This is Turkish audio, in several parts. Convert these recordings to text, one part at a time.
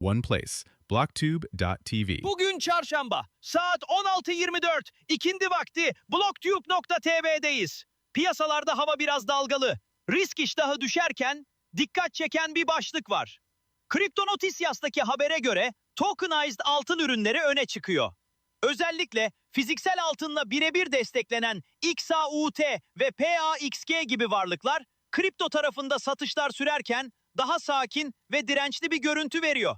one place. Blocktube.tv. Bugün çarşamba. Saat 16.24. İkindi vakti blocktube.tv'deyiz. Piyasalarda hava biraz dalgalı. Risk iştahı düşerken dikkat çeken bir başlık var. Kriptonotisias'taki habere göre tokenized altın ürünleri öne çıkıyor. Özellikle fiziksel altınla birebir desteklenen XAUT ve PAXG gibi varlıklar kripto tarafında satışlar sürerken daha sakin ve dirençli bir görüntü veriyor.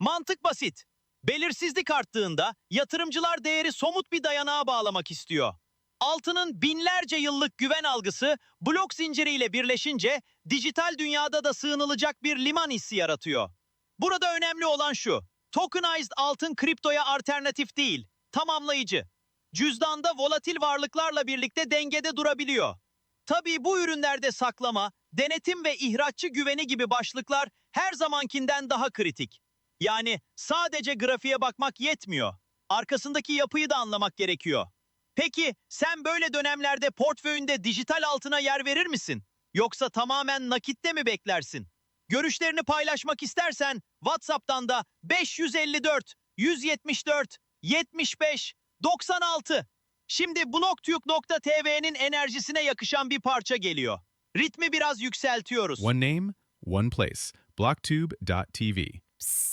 Mantık basit. Belirsizlik arttığında yatırımcılar değeri somut bir dayanağa bağlamak istiyor. Altının binlerce yıllık güven algısı blok zinciriyle birleşince dijital dünyada da sığınılacak bir liman hissi yaratıyor. Burada önemli olan şu. Tokenized altın kriptoya alternatif değil, tamamlayıcı. Cüzdanda volatil varlıklarla birlikte dengede durabiliyor. Tabii bu ürünlerde saklama, denetim ve ihraççı güveni gibi başlıklar her zamankinden daha kritik. Yani sadece grafiğe bakmak yetmiyor. Arkasındaki yapıyı da anlamak gerekiyor. Peki sen böyle dönemlerde portföyünde dijital altına yer verir misin? Yoksa tamamen nakitte mi beklersin? Görüşlerini paylaşmak istersen WhatsApp'tan da 554 174 75 96. Şimdi blogtürk.tv'nin enerjisine yakışan bir parça geliyor. Ritmi biraz yükseltiyoruz. One name, one place. Blocktube.tv. Psst.